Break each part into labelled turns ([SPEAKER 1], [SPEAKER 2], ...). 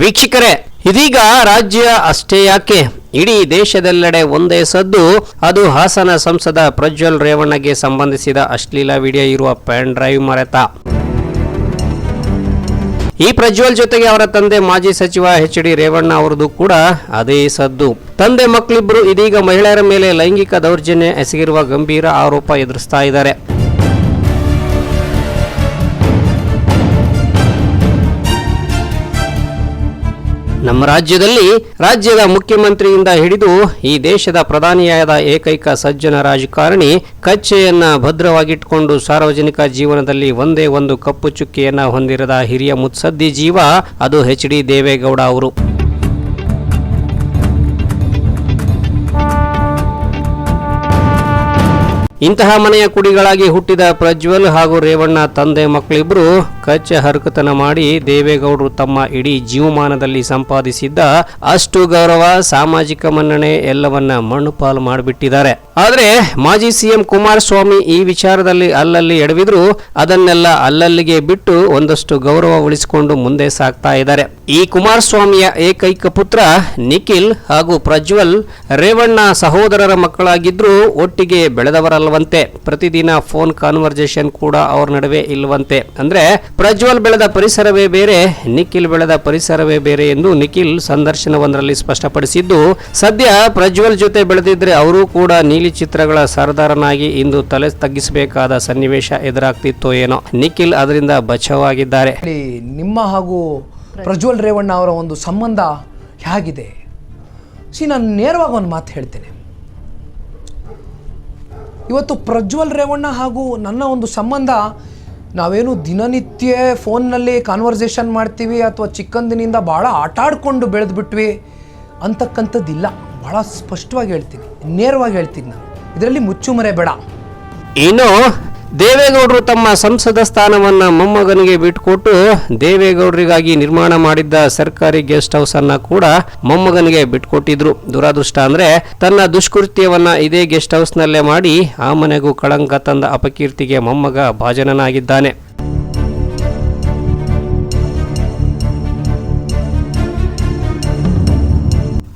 [SPEAKER 1] ವೀಕ್ಷಕರೇ, ಇದೀಗ ರಾಜ್ಯ ಅಷ್ಟೇ ಯಾಕೆ? ಇಡೀ ದೇಶದೆಲ್ಲೆಡೆ ಒಂದೇ ಸದ್ದು, ಅದು ಹಾಸನ ಸಂಸದ ಪ್ರಜ್ವಲ್ ರೇವಣ್ಣಗೆ ಸಂಬಂಧಿಸಿದ ಅಶ್ಲೀಲ ವಿಡಿಯೋ ಇರುವ ಪೆನ್ ಡ್ರೈವ್ ಮರೆತ. ಈ ಪ್ರಜ್ವಲ್ ಜೊತೆಗೆ ಅವರ ತಂದೆ ಮಾಜಿ ಸಚಿವ ಎಚ್ ಡಿ ರೇವಣ್ಣ ಅವರದು ಕೂಡ ಅದೇ ಸದ್ದು. ತಂದೆ ಮಕ್ಕಳಿಬ್ಬರು ಇದೀಗ ಮಹಿಳೆಯರ ಮೇಲೆ ಲೈಂಗಿಕ ದೌರ್ಜನ್ಯ ಎಸಗಿರುವ ಗಂಭೀರ ಆರೋಪ ಎದುರಿಸ್ತಾ ಇದ್ದಾರೆ. ನಮ್ಮ ರಾಜ್ಯದಲ್ಲಿ ರಾಜ್ಯದ ಮುಖ್ಯಮಂತ್ರಿಯಿಂದ ಹಿಡಿದು ಈ ದೇಶದ ಪ್ರಧಾನಿಯಾದ ಏಕೈಕ ಸಜ್ಜನ ರಾಜಕಾರಣಿ ಕಚ್ಚೆಯನ್ನ ಭದ್ರವಾಗಿಟ್ಟುಕೊಂಡು ಸಾರ್ವಜನಿಕ ಜೀವನದಲ್ಲಿ ಒಂದೇ ಒಂದು ಕಪ್ಪು ಚುಕ್ಕಿಯನ್ನ ಹೊಂದಿರದ ಹಿರಿಯ ಮುತ್ಸದ್ದಿ ಜೀವ, ಅದು ಎಚ್ ಡಿ ದೇವೇಗೌಡ ಅವರು. ಇಂತಹ ಮನೆಯ ಕುಡಿಗಳಾಗಿ ಹುಟ್ಟಿದ ಪ್ರಜ್ವಲ್ ಹಾಗೂ ರೇವಣ್ಣ ತಂದೆ ಮಕ್ಕಳಿಬ್ಬರು ಕಚ್ಚ ಹರಕತನ ಮಾಡಿ ದೇವೇಗೌಡರು ತಮ್ಮ ಇಡೀ ಜೀವಮಾನದಲ್ಲಿ ಸಂಪಾದಿಸಿದ್ದ ಅಷ್ಟು ಗೌರವ, ಸಾಮಾಜಿಕ ಮನ್ನಣೆ ಎಲ್ಲವನ್ನ ಮಣ್ಣು ಪಾಲು ಮಾಡಿಬಿಟ್ಟಿದ್ದಾರೆ. ಆದ್ರೆ ಮಾಜಿ ಸಿಎಂ ಕುಮಾರಸ್ವಾಮಿ ಈ ವಿಚಾರದಲ್ಲಿ ಅಲ್ಲಲ್ಲಿ ಎಡವಿದ್ರು ಅದನ್ನೆಲ್ಲ ಅಲ್ಲಲ್ಲಿಗೆ ಬಿಟ್ಟು ಒಂದಷ್ಟು ಗೌರವ ಉಳಿಸಿಕೊಂಡು ಮುಂದೆ ಸಾಗ್ತಾ ಇದ್ದಾರೆ. ಈ ಕುಮಾರಸ್ವಾಮಿಯ ಏಕೈಕ ಪುತ್ರ ನಿಖಿಲ್ ಹಾಗೂ ಪ್ರಜ್ವಲ್ ರೇವಣ್ಣ ಸಹೋದರರ ಮಕ್ಕಳಾಗಿದ್ರು ಒಟ್ಟಿಗೆ ಬೆಳೆದವರಲ್ವಂತೆ ಪ್ರತಿದಿನ ಫೋನ್ ಕಾನ್ವರ್ಜೇಷನ್ ಕೂಡ ಅವರ ನಡುವೆ ಇಲ್ವಂತೆ ಅಂದ್ರೆ ಪ್ರಜ್ವಲ್ ಬೆಳೆದ ಪರಿಸರವೇ ಬೇರೆ, ನಿಖಿಲ್ ಬೆಳೆದ ಪರಿಸರವೇ ಬೇರೆ ಎಂದು ನಿಖಿಲ್ ಸಂದರ್ಶನವೊಂದರಲ್ಲಿ ಸ್ಪಷ್ಟಪಡಿಸಿದ್ದು, ಸದ್ಯ ಪ್ರಜ್ವಲ್ ಜೊತೆ ಬೆಳೆದಿದ್ರೆ ಅವರು ಕೂಡ ನೀಲಿ ಚಿತ್ರಗಳ ಸರದಾರನಾಗಿ ಇಂದು ತಲೆ ತಗ್ಗಿಸಬೇಕಾದ ಸನ್ನಿವೇಶ ಎದುರಾಗ್ತಿತ್ತೋ ಏನೋ. ನಿಖಿಲ್ ಅದರಿಂದ ಬಚಾವಾಗಿದ್ದಾರೆ.
[SPEAKER 2] ನಿಮ್ಮ ಹಾಗೂ ಪ್ರಜ್ವಲ್ ರೇವಣ್ಣ ಅವರ ಒಂದು ಸಂಬಂಧ ಹೇಗಿದೆ? ಸಿ, ನಾನು ನೇರವಾಗಿ ಒಂದು ಮಾತು ಹೇಳ್ತೇನೆ. ಇವತ್ತು ಪ್ರಜ್ವಲ್ ರೇವಣ್ಣ ಹಾಗೂ ನನ್ನ ಒಂದು ಸಂಬಂಧ, ನಾವೇನು ದಿನನಿತ್ಯ ಫೋನ್ನಲ್ಲಿ ಕಾನ್ವರ್ಸೇಷನ್ ಮಾಡ್ತೀವಿ ಅಥವಾ ಚಿಕ್ಕಂದಿನಿಂದ ಭಾಳ ಆಟ ಆಡ್ಕೊಂಡು ಬೆಳೆದ್ಬಿಟ್ವಿ ಅಂತಕ್ಕಂಥದ್ದಿಲ್ಲ. ಭಾಳ ಸ್ಪಷ್ಟವಾಗಿ ಹೇಳ್ತೀನಿ, ನೇರವಾಗಿ ಹೇಳ್ತೀನಿ ನಾನು. ಇದರಲ್ಲಿ ಮುಚ್ಚುಮರೆ ಬೇಡ.
[SPEAKER 1] ಏನು ದೇವೇಗೌಡರು ತಮ್ಮ ಸಂಸದ ಸ್ಥಾನವನ್ನ ಮೊಮ್ಮಗನಿಗೆ ಬಿಟ್ಟುಕೊಟ್ಟು ದೇವೇಗೌಡರಿಗಾಗಿ ನಿರ್ಮಾಣ ಮಾಡಿದ್ದ ಸರ್ಕಾರಿ ಗೆಸ್ಟ್ ಹೌಸ್ ಅನ್ನ ಕೂಡ ಮೊಮ್ಮಗನಿಗೆ ಬಿಟ್ಕೊಟ್ಟಿದ್ರು. ದುರಾದೃಷ್ಟ ಅಂದ್ರೆ ತನ್ನ ದುಷ್ಕೃತ್ಯವನ್ನ ಇದೇ ಗೆಸ್ಟ್ ಹೌಸ್ ನಲ್ಲೇ ಮಾಡಿ ಆ ಮನೆಗೂ ಕಳಂಕ ತಂದ ಅಪಕೀರ್ತಿಗೆ ಮೊಮ್ಮಗ ಭಾಜನನಾಗಿದ್ದಾನೆ.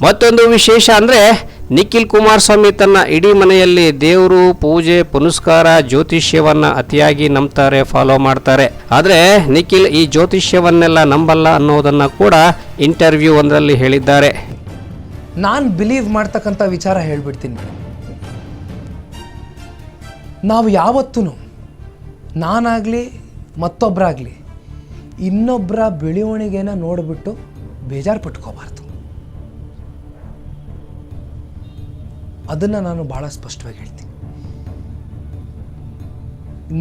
[SPEAKER 1] ಮತ್ತೊಂದು ವಿಶೇಷ ಅಂದರೆ ನಿಖಿಲ್ ಕುಮಾರಸ್ವಾಮಿ ತನ್ನ ಇಡೀ ಮನೆಯಲ್ಲಿ ದೇವರು, ಪೂಜೆ, ಪುನಸ್ಕಾರ, ಜ್ಯೋತಿಷ್ಯವನ್ನು ಅತಿಯಾಗಿ ನಂಬ್ತಾರೆ ಫಾಲೋ ಮಾಡ್ತಾರೆ. ಆದರೆ ನಿಖಿಲ್ ಈ ಜ್ಯೋತಿಷ್ಯವನ್ನೆಲ್ಲ ನಂಬಲ್ಲ ಅನ್ನೋದನ್ನು ಕೂಡ ಇಂಟರ್ವ್ಯೂ ಒಂದರಲ್ಲಿ ಹೇಳಿದ್ದಾರೆ.
[SPEAKER 2] ನಾನು ಬಿಲೀವ್ ಮಾಡ್ತಕ್ಕಂಥ ವಿಚಾರ ಹೇಳ್ಬಿಡ್ತೀನಿ. ನಾವು ಯಾವತ್ತೂ ನಾನಾಗಲಿ ಮತ್ತೊಬ್ಬರಾಗಲಿ ಇನ್ನೊಬ್ಬರ ಬೆಳವಣಿಗೆನ ನೋಡಿಬಿಟ್ಟು ಬೇಜಾರು ಪಟ್ಕೋಬಾರ್ದು. ಅದನ್ನು ನಾನು ಭಾಳ ಸ್ಪಷ್ಟವಾಗಿ ಹೇಳ್ತೀನಿ.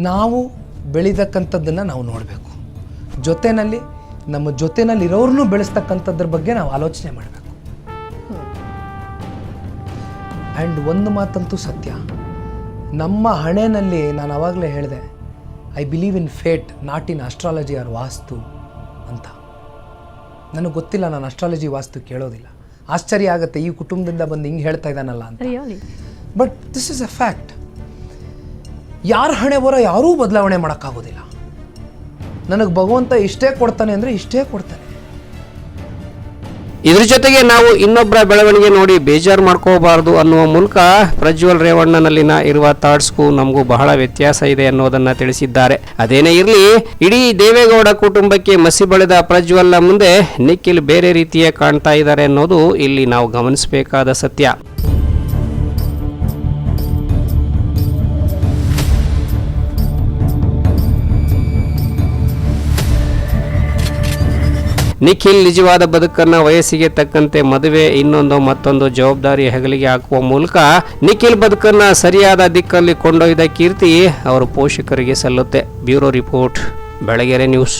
[SPEAKER 2] ನಾವು ಬೆಳೀತಕ್ಕಂಥದ್ದನ್ನು ನಾವು ನೋಡಬೇಕು. ಜೊತೆಯಲ್ಲಿ ನಮ್ಮ ಜೊತೆನಲ್ಲಿ ಇರೋರನ್ನೂ ಬೆಳೆಸ್ತಕ್ಕಂಥದ್ರ ಬಗ್ಗೆ ನಾವು ಆಲೋಚನೆ ಮಾಡಬೇಕು. ಆ್ಯಂಡ್ ಒಂದು ಮಾತಂತೂ ಸತ್ಯ. ನಮ್ಮ ಹಣೆಯಲ್ಲಿ ನಾನು ಆವಾಗಲೇ ಹೇಳಿದೆ I believe in fate not in astrology or vastu ಅಂತ. ನನಗೆ ಗೊತ್ತಿಲ್ಲ, ನಾನು ಅಸ್ಟ್ರಾಲಜಿ ವಾಸ್ತು ಕೇಳೋದಿಲ್ಲ. ಆಶ್ಚರ್ಯ ಆಗುತ್ತೆ ಈ ಕುಟುಂಬದಿಂದ ಬಂದು ಹಿಂಗೆ ಹೇಳ್ತಾ ಇದ್ದಾನಲ್ಲ ಅಂತ. But this is a fact ಯಾರ ಹಣೆ ಬರೋ ಯಾರೂ ಬದಲಾವಣೆ ಮಾಡೋಕ್ಕಾಗೋದಿಲ್ಲ. ನನಗೆ ಭಗವಂತ ಇಷ್ಟೇ ಕೊಡ್ತಾನೆ ಅಂದರೆ ಇಷ್ಟೇ ಕೊಡ್ತಾನೆ.
[SPEAKER 1] ಇದ್ರ ಜೊತೆಗೆ ನಾವು ಇನ್ನೊಬ್ಬರ ಬೆಳವಣಿಗೆ ನೋಡಿ ಬೇಜಾರು ಮಾಡ್ಕೋಬಾರ್ದು ಅನ್ನುವ ಮೂಲಕ ಪ್ರಜ್ವಲ್ ರೇವಣ್ಣನಲ್ಲಿನ ಇರುವ ಥಾಟ್ಸ್ಗೂ ನಮಗೂ ಬಹಳ ವ್ಯತ್ಯಾಸ ಇದೆ ಅನ್ನೋದನ್ನ ತಿಳಿಸಿದ್ದಾರೆ. ಅದೇನೇ ಇರಲಿ, ಇಡೀ ದೇವೇಗೌಡ ಕುಟುಂಬಕ್ಕೆ ಮಸಿ ಬಳಿದ ಪ್ರಜ್ವಲ್ನ ಮುಂದೆ ನಿಖಿಲ್ ಬೇರೆ ರೀತಿಯ ಕಾಣ್ತಾ ಇದ್ದಾರೆ ಅನ್ನೋದು ಇಲ್ಲಿ ನಾವು ಗಮನಿಸಬೇಕಾದ ಸತ್ಯ. ನಿಖಿಲ್ ನಿಜವಾದ ಬದುಕನ್ನು ವಯಸ್ಸಿಗೆ ತಕ್ಕಂತೆ ಮದುವೆ, ಇನ್ನೊಂದು ಮತ್ತೊಂದು ಜವಾಬ್ದಾರಿ ಹೆಗಲಿಗೆ ಹಾಕುವ ಮೂಲಕ ನಿಖಿಲ್ ಬದುಕನ್ನು ಸರಿಯಾದ ದಿಕ್ಕಲ್ಲಿ ಕೊಂಡೊಯ್ದ ಕೀರ್ತಿ ಅವರ ಪೋಷಕರಿಗೆ ಸಲ್ಲುತ್ತೆ. Bureau report, Belagere news.